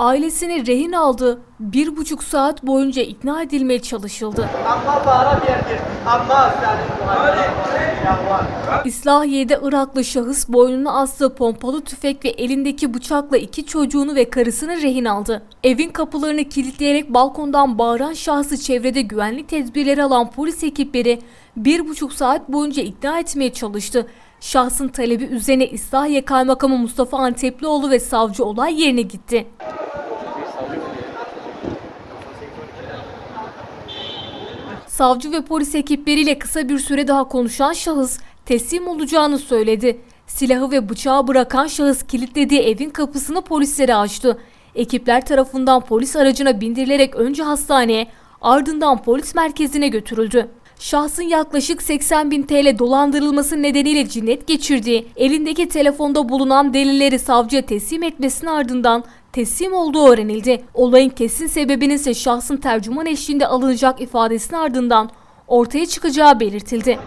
ailesini rehin aldı. Bir buçuk saat boyunca ikna edilmeye çalışıldı. İslahiye'de Iraklı şahıs boynuna astığı pompalı tüfek ve elindeki bıçakla iki çocuğunu ve karısını rehin aldı. Evin kapılarını kilitleyerek balkondan bağıran şahsı çevrede güvenlik tedbirleri alan polis ekipleri bir buçuk saat boyunca ikna etmeye çalıştı. Şahsın talebi üzerine İslahiye Kaymakamı Mustafa Anteplioğlu ve savcı olay yerine gitti. Savcı ve polis ekipleriyle kısa bir süre daha konuşan şahıs teslim olacağını söyledi. Silahı ve bıçağı bırakan şahıs kilitlediği evin kapısını polislere açtı. Ekipler tarafından polis aracına bindirilerek önce hastaneye ardından polis merkezine götürüldü. Şahsın yaklaşık 80 bin TL dolandırılması nedeniyle cinnet geçirdiği, elindeki telefonda bulunan delilleri savcıya teslim etmesinin ardından teslim olduğu öğrenildi. Olayın kesin sebebinin ise şahsın tercüman eşliğinde alınacak ifadesinin ardından ortaya çıkacağı belirtildi.